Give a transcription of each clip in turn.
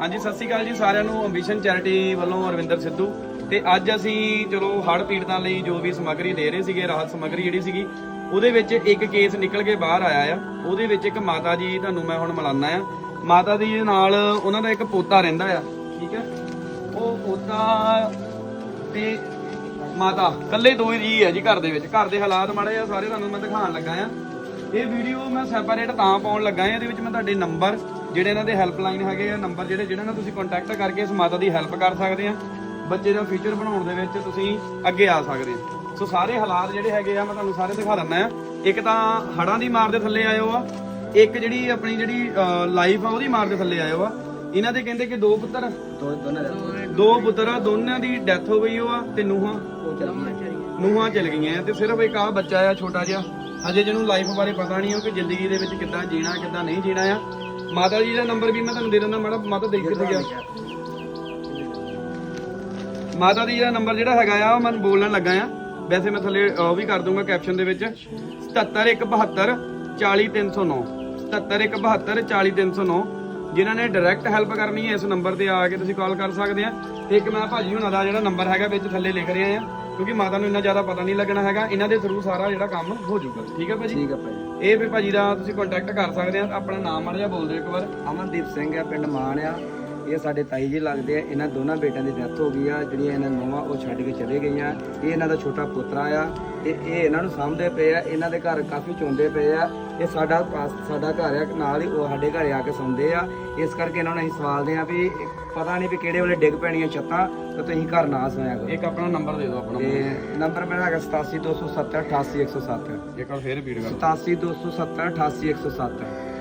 ਹਾਂਜੀ, ਸਤਿ ਸ਼੍ਰੀ ਅਕਾਲ ਜੀ ਸਾਰਿਆਂ ਨੂੰ। ਅੰਬੀਸ਼ਨ ਚੈਰਿਟੀ ਵੱਲੋਂ ਅਰਵਿੰਦਰ ਸਿੱਧੂ। ਤੇ ਅੱਜ ਅਸੀਂ, ਚਲੋ, ਹੜ੍ਹ ਪੀੜਤਾਂ ਲਈ ਜੋ ਵੀ ਸਮੱਗਰੀ ਦੇ ਰਹੇ ਸੀਗੇ, ਰਾਹਤ ਸਮੱਗਰੀ ਜਿਹੜੀ ਸੀਗੀ, ਉਹਦੇ ਵਿੱਚ ਇੱਕ ਕੇਸ ਨਿਕਲ ਕੇ ਬਾਹਰ ਆਇਆ ਆ। ਉਹਦੇ ਵਿੱਚ ਇੱਕ ਮਾਤਾ ਜੀ, ਤੁਹਾਨੂੰ ਮੈਂ ਹੁਣ ਮਿਲਾਨਾ ਆ। ਮਾਤਾ ਦੀ ਨਾਲ ਉਹਨਾਂ ਦਾ ਇੱਕ ਪੋਤਾ ਰਹਿੰਦਾ ਆ, ਠੀਕ ਹੈ ਉਹ ਪੋਤਾ ਤੇ ਮਾਤਾ, ਇਕੱਲੇ ਦੋ ਹੀ ਜੀ ਹੈ ਜੀ ਘਰ ਦੇ ਵਿੱਚ। ਘਰ ਦੇ ਹਾਲਾਤ ਮਾੜੇ ਆ, ਸਾਰੇ ਤੁਹਾਨੂੰ ਮੈਂ ਦਿਖਾਉਣ ਲੱਗਾ ਆ। ਇਹ ਵੀਡੀਓ ਮੈਂ ਸੈਪਰੇਟ ਤਾਂ ਪਾਉਣ ਲੱਗਾ ਆ, ਇਹਦੇ ਵਿੱਚ ਮੈਂ ਤੁਹਾਡੇ ਨੰਬਰ ਜਿਹੜੇ ਇਹਨਾਂ ਦੇ ਹੈਲਪਲਾਈਨ ਹੈਗੇ ਆ ਨੰਬਰ ਜਿਹੜੇ ਜਿਹਨਾਂ ਨਾਲ ਤੁਸੀਂ ਕੰਟੈਕਟ ਕਰਕੇ ਇਸ ਮਾਤਾ ਦੀ ਹੈਲਪ ਕਰ ਸਕਦੇ ਆ, ਬੱਚੇ ਦਾ ਫਿਊਚਰ ਬਣਾਉਣ ਦੇ ਵਿੱਚ ਤੁਸੀਂ ਅੱਗੇ ਆ ਸਕਦੇ ਆ। ਸੋ ਸਾਰੇ ਹਾਲਾਤ ਜਿਹੜੇ ਹੈਗੇ ਆ, ਮੈਂ ਤੁਹਾਨੂੰ ਸਾਰੇ ਦਿਖਾ ਦਿੰਦਾ ਆ। ਇੱਕ ਤਾਂ ਹੜਾਂ ਦੀ ਮਾਰ ਦੇ ਥੱਲੇ ਆਇਓ ਆ, ਇੱਕ ਜਿਹੜੀ ਆਪਣੀ ਜਿਹੜੀ ਲਾਈਫ ਆ ਉਹਦੀ ਮਾਰ ਦੇ ਥੱਲੇ ਆਇਓ ਆ। ਇਹਨਾਂ ਦੇ ਕਹਿੰਦੇ ਕਿ ਦੋ ਪੁੱਤਰ ਦੋ ਪੁੱਤਰ ਆ, ਦੋਨਾਂ ਦੀ ਡੈਥ ਹੋ ਗਈ ਉਹ ਆ ਤੇ ਨੂਹਾਂ ਨੂਹਾਂ ਚੱਲ ਗਿਆ ਨੂੰਹਾਂ ਚਲ ਗਈਆਂ ਤੇ ਸਿਰਫ ਇੱਕ ਆ ਬੱਚਾ ਆ, ਛੋਟਾ ਜਿਹਾ। ਹਜੇ ਜਿਹਨੂੰ ਲਾਈਫ ਬਾਰੇ ਪਤਾ ਨਹੀਂ ਉਹ ਕਿ ਜ਼ਿੰਦਗੀ ਦੇ ਵਿੱਚ ਕਿੱਦਾਂ ਜੀਣਾ, ਕਿੱਦਾਂ ਨਹੀਂ ਜੀਣਾ ਆ। ਮਾਤਾ ਜੀ ਦਾ ਨੰਬਰ ਵੀ ਮੈਂ ਤੁਹਾਨੂੰ ਦੇ ਦਿੰਦਾ, ਮਾੜਾ ਮਾਤਾ ਦੇ ਕਿੱਥੇ ਗਿਆ ਮਾਤਾ ਜੀ ਦਾ ਨੰਬਰ ਜਿਹੜਾ ਹੈਗਾ ਆ, ਉਹ ਮੈਂ ਬੋਲਣ ਲੱਗਾ ਆ। ਵੈਸੇ ਮੈਂ ਥੱਲੇ ਉਹ ਵੀ ਕਰ ਦੂੰਗਾ ਕੈਪਸ਼ਨ ਦੇ ਵਿੱਚ। 77172 40309 77172 40309 ਜਿਨ੍ਹਾਂ ਨੇ ਡਾਇਰੈਕਟ ਹੈਲਪ ਕਰਨੀ ਹੈ ਇਸ ਨੰਬਰ ਤੇ ਆ ਕੇ ਤੁਸੀਂ ਕਾਲ ਕਰ ਸਕਦੇ ਆ। ਤੇ ਇੱਕ ਮੈਂ ਭਾਜੀ ਹੁਣਾਂ ਦਾ ਜਿਹੜਾ ਨੰਬਰ ਹੈਗਾ, ਵਿੱਚ ਥੱਲੇ ਲਿਖ ਰਿਹਾ ਆ। ਕਿਉਂਕਿ ਮਾਤਾ ਨੂੰ ਇੰਨਾ ਜ਼ਿਆਦਾ ਪਤਾ ਨਹੀਂ ਲੱਗਣਾ ਹੈਗਾ ਇਹਨਾਂ ਦੇ ਥਰੂ ਸਾਰਾ ਜਿਹੜਾ ਕੰਮ ਹੋ ਜਾਊਗਾ। ਠੀਕ ਹੈ ਭਾਜੀ? ਠੀਕ ਆ ਭਾਈ ਇਹ ਫਿਰ ਭਾਜੀ ਦਾ ਤੁਸੀਂ ਕੰਟੈਕਟ ਕਰ ਸਕਦੇ ਆ ਆਪਣਾ ਨਾਮ ਮਾੜਾ ਜਿਹਾ ਬੋਲ ਦਿਓ ਇੱਕ ਵਾਰ। ਅਮਨਦੀਪ ਸਿੰਘ ਆ ਪਿੰਡ ਮਾਨ ਆ। ਇਹ ਸਾਡੇ ਤਾਈ ਜੀ ਲੱਗਦੇ ਆ ਇਹਨਾਂ ਦੋਨਾਂ ਬੇਟਿਆਂ ਦੀ ਡੈਥ ਹੋ ਗਈ ਆ ਜਿਹੜੀਆਂ ਇਹਨਾਂ ਨੂੰਹਾਂ ਉਹ ਛੱਡ ਕੇ ਚਲੇ ਗਈਆਂ। ਇਹ ਇਹਨਾਂ ਦਾ ਛੋਟਾ ਪੁੱਤਰਾ ਆ ਤੇ ਇਹ ਇਹਨਾਂ ਨੂੰ ਸਾਂਭਦੇ ਪਏ ਆ ਇਹਨਾਂ ਦੇ ਘਰ ਕਾਫੀ ਚੁੰਦੇ ਪਏ ਆ। ਇਹ ਸਾਡਾ ਪਾਸ ਸਾਡਾ ਘਰ ਆ ਨਾਲ ਹੀ ਉਹ ਸਾਡੇ ਘਰੇ ਆ ਕੇ ਸੌਂਦੇ ਆ। ਇਸ ਕਰਕੇ ਇਹਨਾਂ ਨੂੰ ਅਸੀਂ ਸਵਾਲਦੇ ਆ ਵੀ ਪਤਾ ਨਹੀਂ ਵੀ ਕਿਹੜੇ ਵੇਲੇ ਡਿੱਗ ਪੈਣੀਆਂ ਛੱਤਾਂ ਤੇ ਤੁਸੀਂ ਘਰ ਨਾ ਸੋਇਆ ਕਰੋ। ਇੱਕ ਆਪਣਾ ਨੰਬਰ ਦੇ ਦਿਓ ਆਪਣਾ ਤੇ ਨੰਬਰ। ਮੇਰਾ ਹੈਗਾ 87270 88107 ਇੱਕ ਵਾਰ ਫੇਰ ਰਿਪੀਟ ਕਰੋ 87270 88107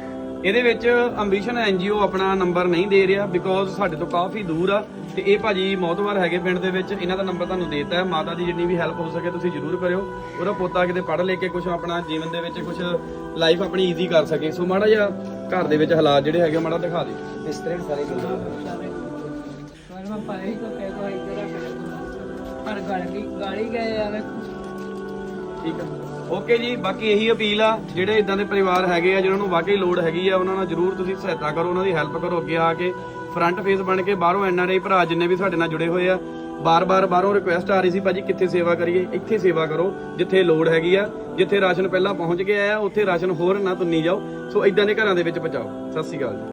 ਇਹਦੇ ਵਿੱਚ ਅੰਬੀਸ਼ਨ ਐਨਜੀਓ ਆਪਣਾ ਨੰਬਰ ਨਹੀਂ ਦੇ ਰਿਹਾ ਬਿਕੋਜ਼ ਸਾਡੇ ਤੋਂ ਕਾਫੀ ਦੂਰ ਆ ਤੇ ਇਹ ਭਾਜੀ ਮੌਤਵਾਰ ਹੈਗੇ ਪਿੰਡ ਦੇ ਵਿੱਚ ਇਹਨਾਂ ਦਾ ਨੰਬਰ ਤੁਹਾਨੂੰ ਦੇਤਾ ਹੈ। ਮਾਤਾ ਦੀ ਜਿੰਨੀ ਵੀ ਹੈਲਪ ਹੋ ਸਕੇ ਤੁਸੀਂ ਜ਼ਰੂਰ ਕਰਿਓ। ਉਹਦਾ ਪੋਤਾ ਕਿਤੇ ਪੜ੍ਹ ਲੈ ਕੇ ਕੁਝ ਆਪਣਾ ਜੀਵਨ ਦੇ ਵਿੱਚ ਕੁਝ ਲਾਈਫ ਆਪਣੀ ਈਜ਼ੀ ਕਰ ਸਕੇ। ਸੋ ਮਾੜਾ ਜਿਹਾ ਘਰ ਦੇ ਵਿੱਚ ਹਾਲਾਤ ਜਿਹੜੇ ਹੈਗੇ ਮਾੜਾ ਦਿਖਾ ਦਿਓ। ਇਸ ਤਰ੍ਹਾਂ ਸਾਰੀ ਗੱਲਾਂ ਪਰ ਗਲ ਗਾਲੀ ਗਏ ਆ ਠੀਕ ਆ। ਓਕੇ ਜੀ, ਬਾਕੀ ਇਹੀ ਅਪੀਲ ਆ, ਜਿਹੜੇ ਇਦਾਂ ਦੇ ਪਰਿਵਾਰ ਹੈਗੇ ਆ ਜਿਹਨਾਂ ਨੂੰ ਵਾਕਈ ਲੋੜ ਹੈਗੀ ਆ, ਉਹਨਾਂ ਨਾਲ ਜਰੂਰ ਤੁਸੀਂ ਸਹਾਇਤਾ ਕਰੋ, ਉਹਨਾਂ ਦੀ ਹੈਲਪ ਕਰੋ ਅੱਗੇ ਆ ਕੇ। ਫਰੰਟ ਫੇਸ ਬਣ ਕੇ ਬਾਹਰੋਂ ਐਨਆਰਆਈ ਭਰਾ ਜਿੰਨੇ ਵੀ ਸਾਡੇ ਨਾਲ ਜੁੜੇ ਹੋਏ ਆ, ਬਾਰ-ਬਾਰ ਬਾਹਰੋਂ ਰਿਕੁਐਸਟ ਆ ਰਹੀ ਸੀ, ਭਾਜੀ ਕਿੱਥੇ ਸੇਵਾ ਕਰੀਏ? ਇੱਥੇ ਸੇਵਾ ਕਰੋ, ਜਿੱਥੇ ਲੋੜ ਹੈਗੀ ਆ, ਜਿੱਥੇ ਰਾਸ਼ਨ ਪਹਿਲਾਂ ਪਹੁੰਚ ਗਿਆ ਆ ਉੱਥੇ ਰਾਸ਼ਨ ਹੋਰ ਨਾ ਤੁੰਨੀ ਜਾਓ। ਸੋ ਇਦਾਂ ਦੇ ਘਰਾਂ ਦੇ ਵਿੱਚ ਪਹੁੰਚਾਓ। ਸਤਿ ਸ਼੍ਰੀ ਅਕਾਲ ਜੀ।